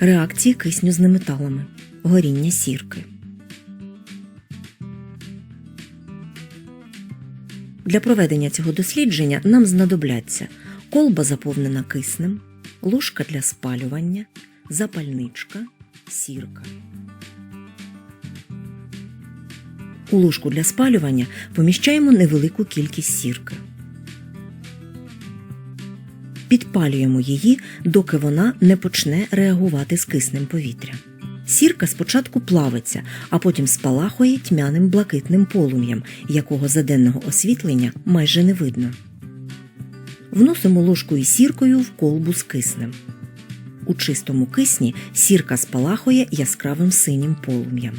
Реакції кисню з неметалами. Горіння сірки. Для проведення цього дослідження нам знадобляться колба заповнена киснем, ложка для спалювання, запальничка, сірка. У ложку для спалювання поміщаємо невелику кількість сірки. Підпалюємо її, доки вона не почне реагувати з киснем повітря. Сірка спочатку плавиться, а потім спалахує тьмяним блакитним полум'ям, якого за денного освітлення майже не видно. Вносимо ложку із сіркою в колбу з киснем. У чистому кисні сірка спалахує яскравим синім полум'ям.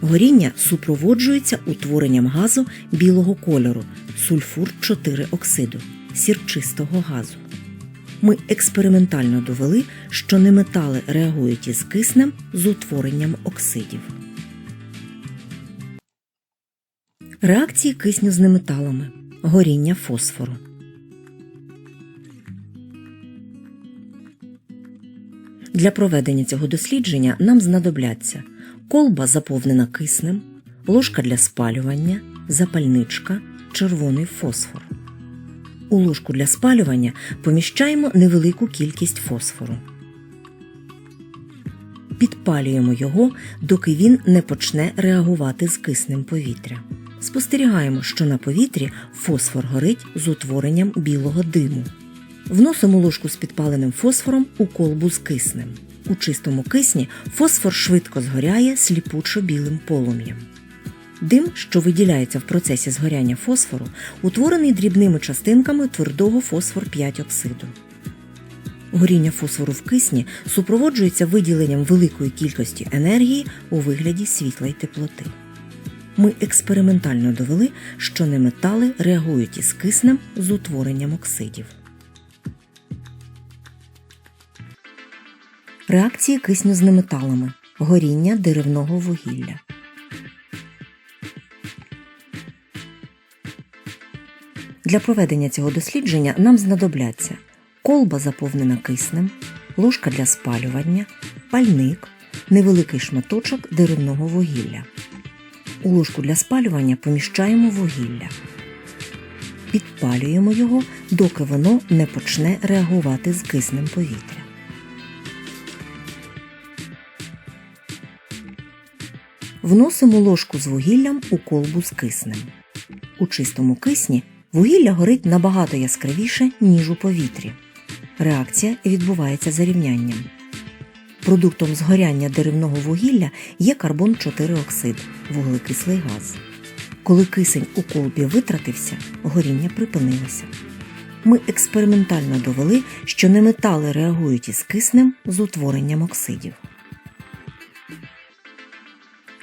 Горіння супроводжується утворенням газу білого кольору сульфур 4 оксиду сірчистого газу. Ми експериментально довели, що неметали реагують із киснем з утворенням оксидів. Реакції кисню з неметалами. Горіння фосфору. Для проведення цього дослідження нам знадобляться колба заповнена киснем, ложка для спалювання, запальничка, червоний фосфор. У ложку для спалювання поміщаємо невелику кількість фосфору. Підпалюємо його, доки він не почне реагувати з киснем повітря. Спостерігаємо, що на повітрі фосфор горить з утворенням білого диму. Вносимо ложку з підпаленим фосфором у колбу з киснем. У чистому кисні фосфор швидко згоряє сліпучо білим полум'ям. Дим, що виділяється в процесі згоряння фосфору, утворений дрібними частинками твердого фосфор 5 оксиду. Горіння фосфору в кисні супроводжується виділенням великої кількості енергії у вигляді світла й теплоти. Ми експериментально довели, що неметали реагують із киснем з утворенням оксидів. Реакції кисню з неметалами. Горіння деревного вугілля. Для проведення цього дослідження нам знадобляться колба заповнена киснем, ложка для спалювання, пальник, невеликий шматочок деревного вугілля. У ложку для спалювання поміщаємо вугілля. Підпалюємо його, доки воно не почне реагувати з киснем повітря. Вносимо ложку з вугіллям у колбу з киснем. У чистому кисні вугілля горить набагато яскравіше, ніж у повітрі. Реакція відбувається за рівнянням. Продуктом згоряння деревного вугілля є карбон 4 оксид, вуглекислий газ. Коли кисень у колбі витратився, горіння припинилося. Ми експериментально довели, що неметали реагують із киснем з утворенням оксидів. Реакція відбувається за рівнянням. Продуктом згоряння деревного вугілля є карбон 4 оксид, вуглекислий газ. Коли кисень у колбі витратився, горіння припинилося. Ми експериментально довели, що неметали реагують із киснем з утворенням оксидів.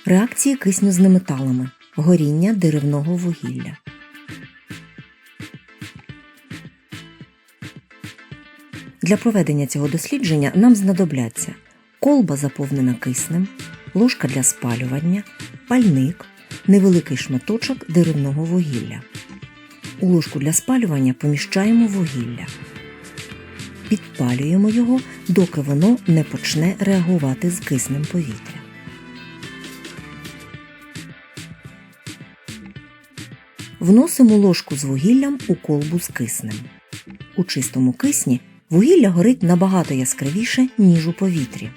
Реакції кисню з неметалами. Горіння деревного вугілля. Для проведення цього дослідження нам знадобляться колба заповнена киснем, ложка для спалювання, пальник, невеликий шматочок деревного вугілля. У ложку для спалювання поміщаємо вугілля. Підпалюємо його, доки воно не почне реагувати з киснем повітря. Вносимо ложку з вугіллям у колбу з киснем. У чистому кисні вугілля горить набагато яскравіше, ніж у повітрі.